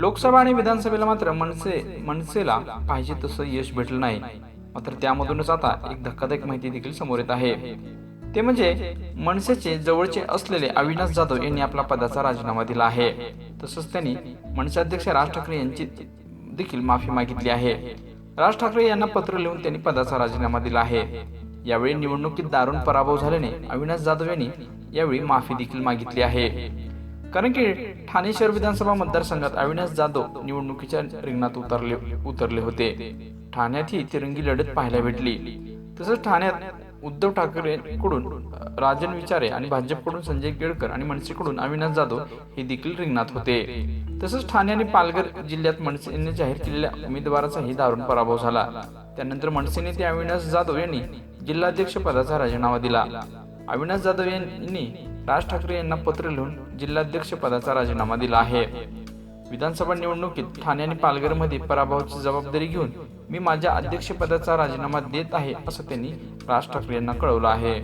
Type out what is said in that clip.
लोकसभा आणि विधानसभेला मात्र मनसे मनसेला पाहिजे तसं यश भेटलं नाही. मात्र त्यामधूनच आता एक धक्कादायक माहिती देखील समोर येत आहे. ते म्हणजे मनसेचे जवळचे असलेले अविनाश जाधव यांनी आपला पदाचा राजीनामा दिला आहे. तसंच त्यांनी मनसे अध्यक्ष राज ठाकरे यांची देखील माफी मागितली आहे. राज ठाकरे यांना पत्र लिहून त्यांनी पदाचा राजीनामा दिला आहे. यावेळी निवडणुकीत दारुण पराभव झाल्याने अविनाश जाधव यांनी यावेळी माफी देखील मागितली आहे. कारण की ठाणे शहर विधानसभा मतदारसंघात अविनाश जाधव निवडणुकीच्या रिंगणात उतरले उतरले होते. ठाण्यात ही तिरंगी लढत पाहायला भेटली. तसंच ठाण्यात उद्धव ठाकरेंकडून राजन विचारे आणि भाजपकडून संजय केळकर आणि मनसेकडून अविनाश जाधव हे देखील रिंगणात होते. तसंच ठाणे आणि पालघर जिल्ह्यात मनसेने जाहीर केलेल्या उमेदवाराचाही दारुण पराभव झाला. त्यानंतर मनसे नेते अविनाश जाधव यांनी जिल्हाध्यक्ष पदाचा राजीनामा दिला. अविनाश जाधव यांनी राज ठाकरे यांना पत्र लिहून जिल्हाध्यक्षपदाचा राजीनामा दिला आहे. विधानसभा निवडणुकीत ठाणे आणि पालघरमध्ये पराभवाची जबाबदारी घेऊन मी माझ्या अध्यक्षपदाचा राजीनामा देत आहे असं त्यांनी राज ठाकरे यांना कळवलं आहे.